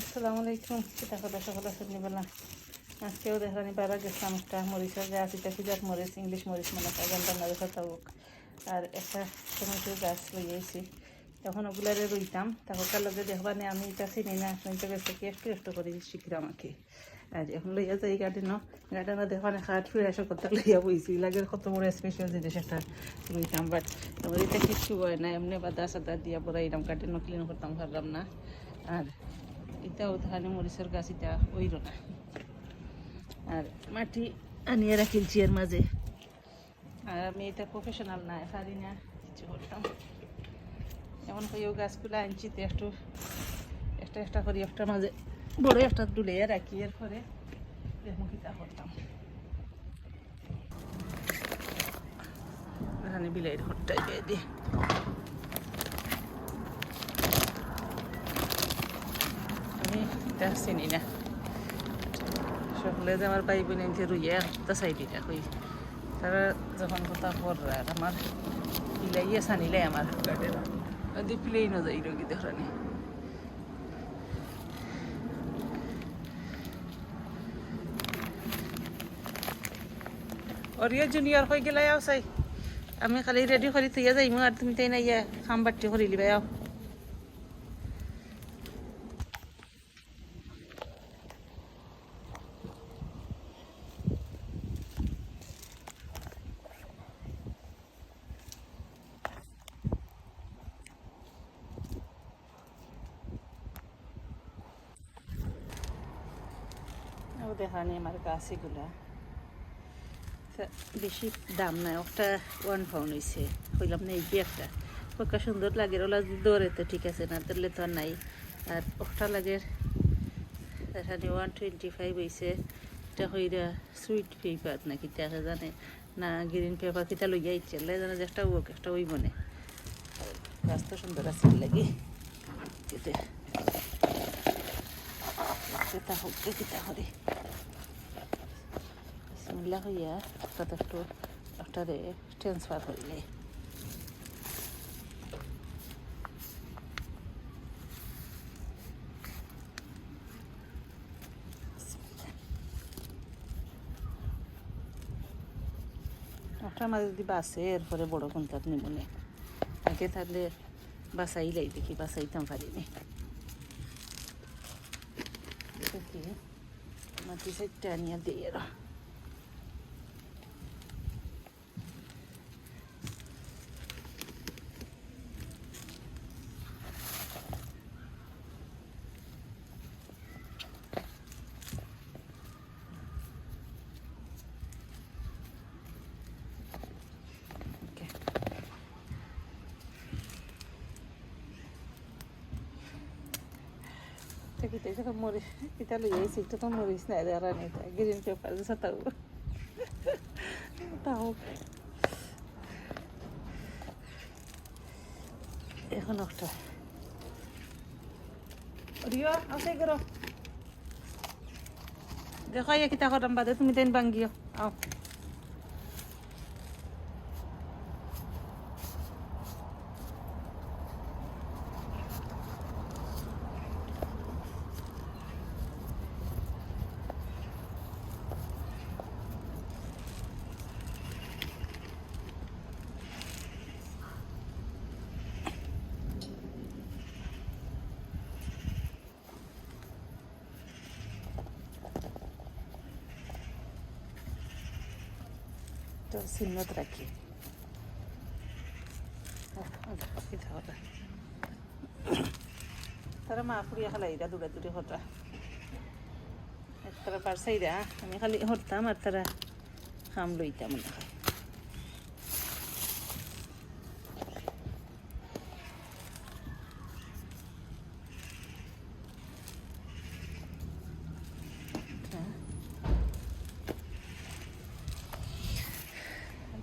আসসালামু আলাইকুম। কিতা কথা সকল নিবেলা আজকেও দেখানি পারা গেছিলাম একটা মরিচের গাছ, এটা ফিজার মরিচ? ইংলিশ মরিচ মানে গান্ডা না দেখা তাবুক আর একটা টমেটোর গাছ লইয়াইছি তখন ওগুলারে রইতাম। তখনকার লগে দেখবা নে আমি এটা চিনি না তো গেছে কি একটু একটু করে শিখলাম আর কি আর এখন লইয়া যাই গার্ডেনও গার্ডেনও দেখবা না খাট ফিরে এসে করতে লইয়া বইছি। লাগে কত বড় স্পেশাল জিনিস একটা রইতাম বাট তোমার এটা কিছু হয় না। এমনি বাদা সাদা দিয়া বড়াইলাম গার্ডেনও ক্লিন করতাম পারলাম না। আর এটাও ধানে মরিচের গাছ এটা ওইরো না আর মাটি আনিয়ে রাখিলছি এর মাঝে আর আমি এটা প্রফেশনাল না পারি না, কিছু করতাম এমন করে গাছগুলো আনছি, তো একটু, একটা একটা করি একটা মাঝে বড় একটা ডুলে রাখি এর পরে দেখুন করতাম এখানে বিলাইয়ের ঘরটাই দিয়ে দিই আমি এটা চিনি না। সকলে যে আমার ভাই বোন এনতে রুইয়া তা সাইডিটা কই তারা যখন কথা পড়রা আর আমার ইলাইয়া সানিলে আমার ওদি প্লেই নযাই রোগী দেখানি অরিয়া জুনিয়র হয়ে গেলাই আও চাই। আমি খালি রেডি করে থইয়া যাইমু আর তুমি তাই না ইয়া খাম বাটি করে লিবাই আও ও দেখানি আমার গাছগুলা বেশি দাম নাই, একটা ওয়ান পাউন্ড হয়েছে হইলাম না, এই যে একটা। পক্কা সুন্দর লাগে, ওলা দৌড়ে, তো ঠিক আছে, না তাহলে তো নাই। আর একটা লাগে এখানে ওয়ান টোয়েন্টি ফাইভ হয়েছে এটা হইরা সুইট পেপার নাকি জানে? না গ্রিন পেপার কিটা লইয়া ইচ্ছে জানে যে একটা ওক একটা ওই মনে গাছ তো সুন্দর আছে লাগে। এটা হোক কিতা করে বিসমিল্লাহ হইয়া একটা একটু একটারে ট্রান্সফার করিলে একটা মাঝে যদি বাসে এরপরে বড় কোনটাত তাহলে বাসাইলাই দেখি বাসাইতাম পারিনি দেখি মাটি সাইডটা আনিয়া দিয়ে Te quité que moriz, quítalo y ahí sí que moriz na de ranita. Girin que faz essa tau. Tau. এখন একটা রিও আছে করো দেখো ইয়ে কিতা করাম বাদে তুমি তেন বাঙ্গিও আও তো চিহ্নত রাখি। তারা মা ফুরিয়া খালাইরা দূরে দূরে হতা। তারা পারসাইরা আমি খালি হরতাম আর তারা খাম লইতাম মনে হয়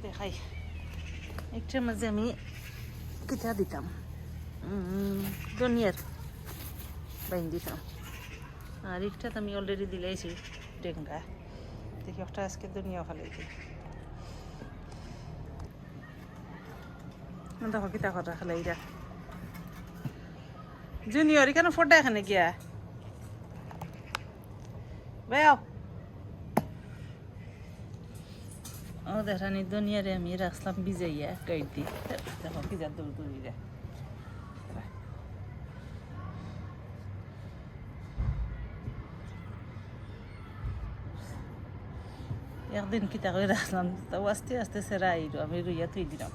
দেখাই। একটার মাঝে আমি কিতা দিতাম। ধনিয়ার বাইন দিতাম। আর একটা আমি অলরেডি দিলাইছি ডেঙ্গা দেখি একটা আজকে ধনিয়া ফালাইছি দেখো কিতা কথা খালাইরা জুনিয়র, এখানে ফোটা এখানে গিয়া। বেও ও দেখানি দুনিয়ারে আমি রাখলাম ভিজাইয়া গাইড দি। দেখো কি যা দূর দূরি রে। একদিন কিতা করে রাখলাম তাও আস্তে আস্তে সেরা আইলো আমি রুইয়া থুই দিলাম।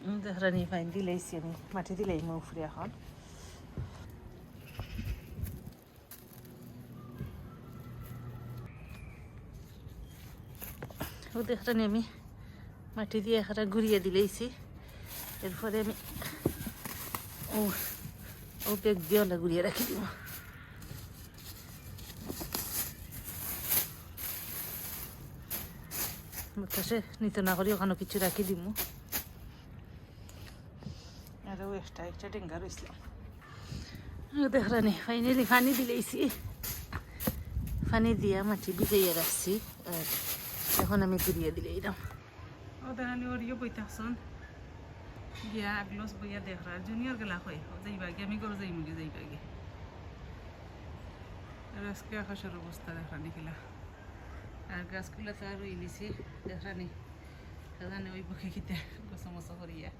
দেহরানি ফাইন দিলেইছি আমি মাটি দিলেই মই উফরে এখন ও আমি মাটি দিয়ে একটা ঘুরিয়ে দিলেইছি এরপরে আমি ও ও বেগ দিয়ে ওলা ঘুরিয়ে রাখি দিব না করি ওখানে কিছু রাখি দিব আরও এক্সট্রা এক্সট্রা ডেঙ্গা রয়েছিলাম দেখরানি ফাইনালি পানি দিলেইছি পানি দিয়া মাটি ভিজাইয়া রাখছি, আর এখন আমি ঘুরিয়ে দিলে এরম। ও দেখানি ওরিও বইতাছন গিয়া আগলস বইয়া দেখরা জুনিয়র গেলা ও যাইবা গিয়ে, আমি গরু যাই মুগি যাইবা গিয়ে। আজকে আকাশের অবস্থা দেখানি গেলা। আর গাছগুলো তো আর রইলিছি দেখানি সেখানে ওই পক্ষে খেতে গোসা করিয়া।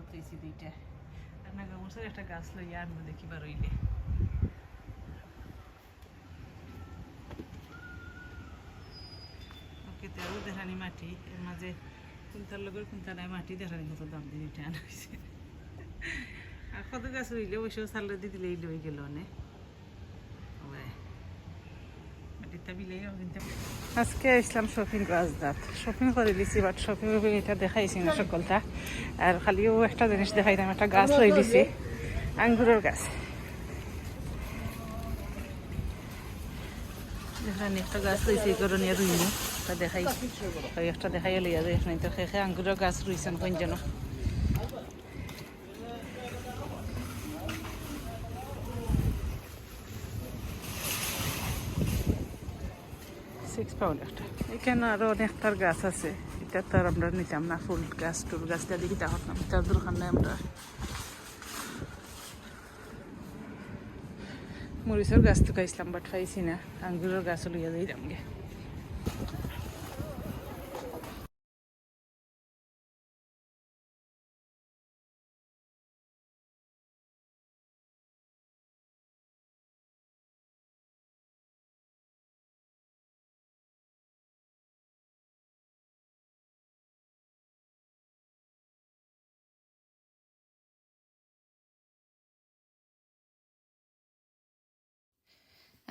উঠেছি দুইটা। আর না মশার একটা গাছ লইয়া আনব দেখিবার রইলে। দেখানি মাটি, এর মাঝে কুন্তার লগের কুন্তা নাই মাটি দেখানি কত দাম দিয়ে দুইটা আনা হয়েছে আর কত গাছ রইলে, অবশ্য সালে দিয়ে দিলেই লই গেল নে আজকে আসলাম শপিং রাজদাত শপিং করে দিছি বাট শপিং এটা দেখাইছি না সকলটা। আর খালিও একটা জিনিস দেখাইতাম একটা গাছ লই দিছি। আঙ্গুরের গাছ। দেখানি একটা গাছ রয়েছে এই কারণে রুইনি একটা দেখাই একটা দেখাই লইয়া যায় এখানে তো খেয়ে আঙ্গুরের গাছ রয়েছেন কোন যেন। সিক্স পাউন্ড একটা এখানে আরও অনেকটার গাছ আছে। এটা তো আমরা নিতাম না, ফুল গাছ, টুল গাছ দিয়ে দিকে তা হতাম তার দোকান নেই আমরা মরিচের গাছ তো খাইছিলাম বাট খাইছি না। আঙ্গুরের গাছ লইয়া যাইলাম গে।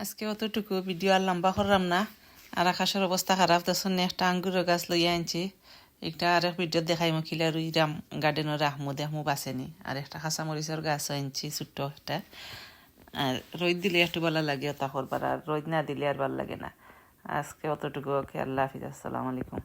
আজকে অতটুকু ভিডিও আর লম্বা করলাম না। আর আকাশের অবস্থা খারাপ তখন একটা আঙ্গুর গাছ লইয়া আনছি। একটা আর এক ভিডিও দেখাই মখিলা রুই রাম গার্ডেনের রাহমু দেহমু বাসেনি আর একটা খাসা মরিচের গাছ আনছি, ছোট্ট একটা। আর রোদ দিলে একটু ভালো লাগে তা আর রোদ না দিলে আর ভালো লাগে না। আজকে অতটুকু, ওকে আল্লাহ হাফিজ, আসসালামু আলাইকুম।